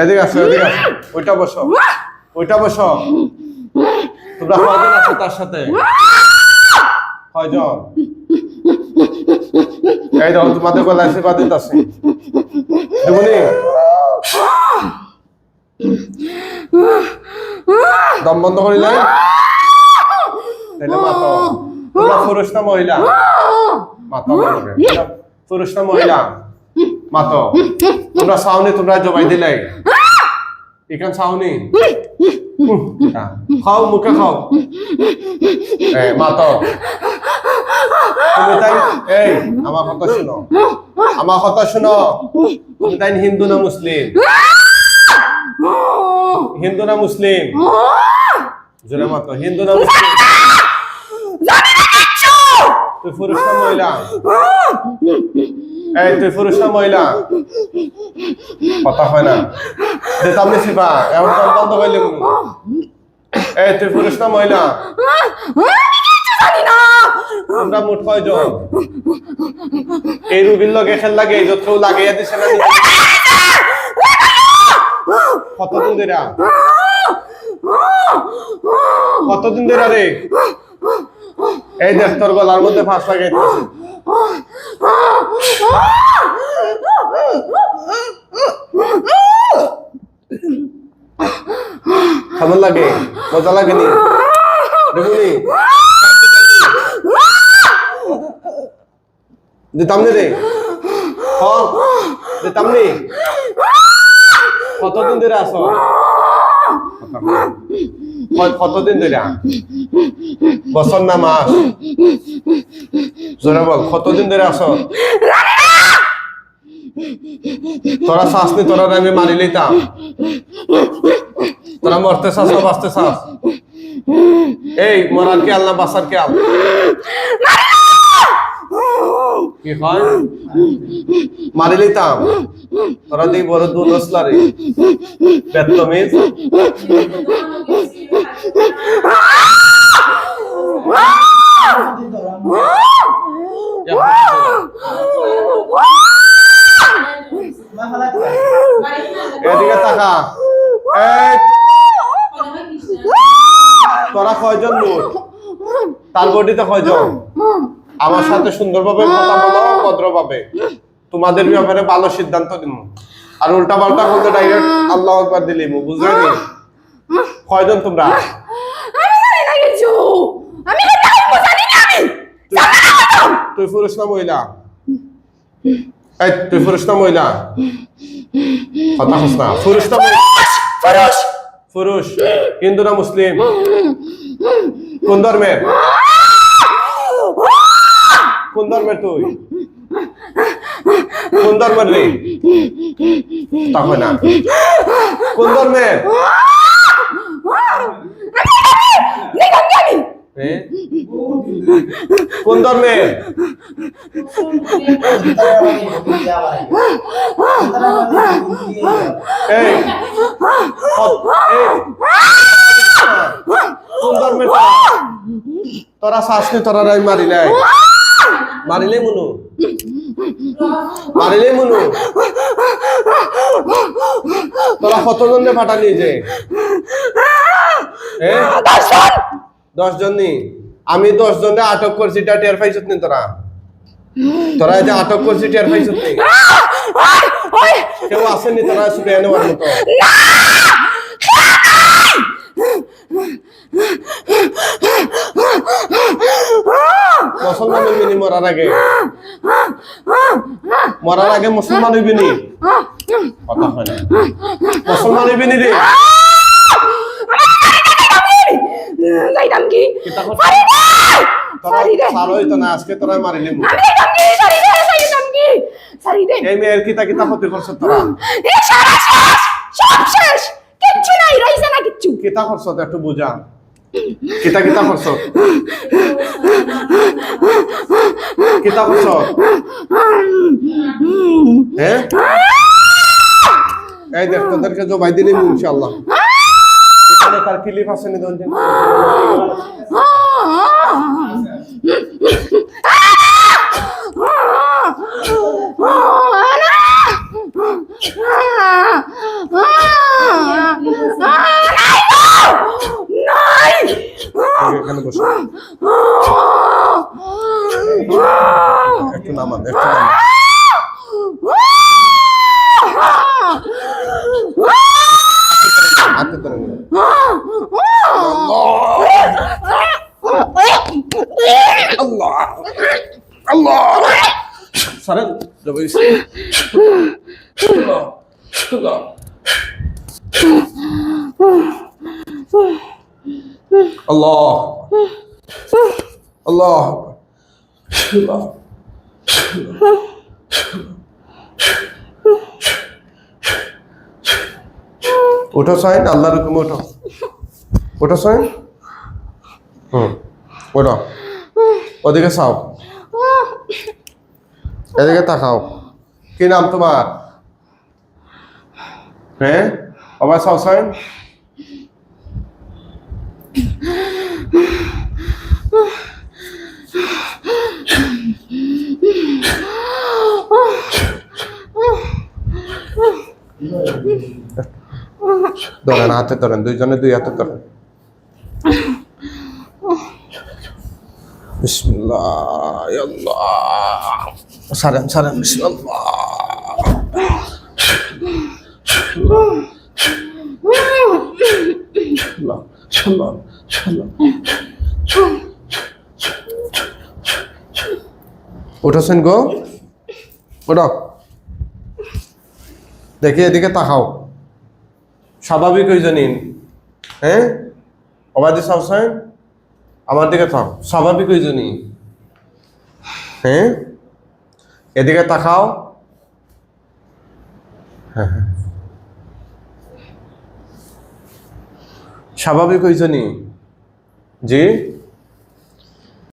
এদিকে আসো এদিকে আসো। ওইটা বসো। ওইটা বসো। তোমরা তার সাথে। কয়জন এই দেখো, তোমাদের গলা দিতেছে। দেবনি দম বন্ধ করিলে মাতো। পুরুষ না মহিলা? মাতো পুরুষ না মহিলা? মাতো তোমরা সাউনি তোমরা জবাই দিলে এখান সাউনি খাও মুখে খাও। এ মাতো। তুমি তাই এই আমার কথা শুনো। আমার কথা শুনো। তুমি তাই হিন্দু না মুসলিম? হিন্দু না মুসলিম? জোরে মাতো হিন্দু না মুসলিম? তুই পুরুষ না মহিলা? এই, তুই পুরুষ মহিলা? কথা হয় না। যে তামনি শিবা এমন কাম বন্ধ মনু এই, তুই পুরুষ মহিলা? আমরা মোট কয়জন? এই রুগীর লগে খেল লাগে, এই যত লাগাইয়া দিছে না? কতদিন ধরে? কতদিন ধরে রে? এই দেখ, তোর গলার মধ্যে ফাঁস লাগাইতেছে কেমন লাগে মজা লাগেনি দেখুনি দিতাম নি রে হ্যাঁ দিতাম নি কতদিন ধরে আসো ক- কতদিন ধরে? বছর না মাস? জোরে বল, কতদিন ধরে আসো তোরা শ্বাস নি, তোরা আমি মারি লইতাম তোরা মরতে না বাঁচতে চাস? এই, মরার কে আল্লাহ বাসার কে আল কি হয়? মারি লইতাম তোরা দিই বড় দু নসলারে বেতমিজ এদিকে তাকা তোরা কয়জন লোক? তার বডিতে কয়জন? আমার সাথে সুন্দরভাবে কথা বলো ভদ্রভাবে। তোমাদের ব্যাপারে ভালো সিদ্ধান্ত দিব আর উল্টা পাল্টা বলতে ডাইরেক্ট আল্লাহ একবার দিলি বুঝলে নি কয়জন তোমরা? আমি জানি না কিছু। আমি তো টাইম জানি না আমি তুই পুরুষ না মহিলা? এই তুই পুরুষ না মহিলা? কথা হস না। পুরুষ না? পুরুষ পুরুষ। হিন্দু না মুসলিম? কোন ধর্মের? কোন ধর্মের তুই? কোন ধর্মের রে? তা হয় না। কোন ধর্মের নিগম জানি এ? কোন এই, কোন ধর্মের তোরা? শাস্তি তোরা রাই মারিলে মারিলে মুনু। মারিলে মুনু। তোরা কতজনে ফাটালি যে? এ? দর্শন! দশ জন নি? আমি দশ জনে আটক করছি, এটা টের পাইছত নি তোরা? তোরা যে আটক করছি, টের পাইছত নি? কেউ আসেনি তোরা শুনে এনে মতো? মুসলমান হইবি নি মরার আগে। মরার আগে মুসলমান হইবি নি কথা হয় না। মুসলমান হইবি নি রে। যাইতাম কি? কিতা কথা? সারি দে! তোরা সারি দে! সার হইতো না আজকে তোরা মারিলি মু আমি যাইতাম কি? সারি দে যাইতাম কি? সারি দে! এই মেয়ের কিতা কিতা ক্ষতি করছ তোরা? এ সারা শেষ সব শেষ! কিচ্ছু নাই রইছে না কিচ্ছু। কিতা করছ তো একটু বুঝা কিতা কিতা করছ? কিতা করছ? হ্যাঁ? এই দেখ তোদেরকে জবাই দিলি ইনশাআল্লাহ। তার ক্লিপ আছে নি একটু নামান একটু নামান আল্লাহ! সারেন আল্লাহ আল্লাহ। আল্লাহ। ওঠো সাইন আল্লাহর হুকুমে ওঠো। ওঠো সাইন? হুম ওঠো। ওদিকে চাও। এদিকে তাকাও। কি নাম তোমার? হ্যাঁ? আবার সাইন ধরেন, হাতে ধরেন, দুইজনে দুই হাতে ধরেন। সারেন সারেন উঠেছেন গো ওঠো দেখি এদিকে তাকাও স্বাভাবিক হয়ে জানিন হ্যাঁ অবাদি সাহসাইন আমার দিকে থাক স্বাভাবিক ওই জানি হ্যাঁ? এদিকে তাকাও। হ্যাঁ হ্যাঁ। স্বাভাবিক ওই নি? জি?